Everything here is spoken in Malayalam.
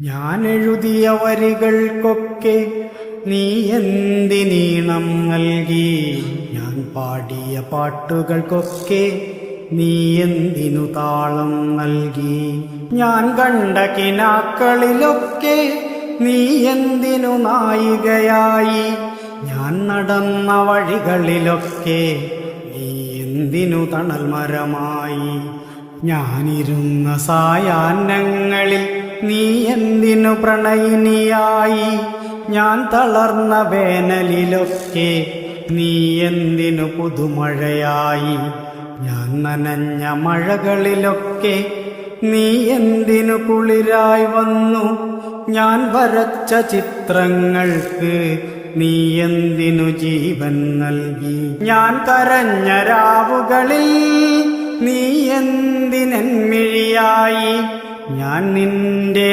ഞാൻ എഴുതിയ വരികൾക്കൊക്കെ നീ എന്തിനീണം നൽകി? ഞാൻ പാടിയ പാട്ടുകൾക്കൊക്കെ നീ എന്തിനു താളം നൽകി? ഞാൻ കണ്ട കിനാക്കളിലൊക്കെ നീ എന്തിനു നായികയായി? ഞാൻ നടന്ന വഴികളിലൊക്കെ നീ എന്തിനു തണൽ മരമായി ഞാനിരുന്ന സായാഹ്നങ്ങളിൽ നീ എന്തിനു പ്രണയിനിയായി? ഞാൻ തളർന്ന വേനലിലൊക്കെ നീ എന്തിനു പുതുമഴയായി? ഞാൻ നനഞ്ഞ മഴകളിലൊക്കെ നീ എന്തിനു കുളിരായി വന്നു? ഞാൻ വരച്ച ചിത്രങ്ങൾക്ക് നീ എന്തിനു ജീവൻ നൽകി? ഞാൻ കരഞ്ഞ രാവുകളിൽ നീ എന്തിനെന്മിഴിയായി ഞാൻ നിന്റെ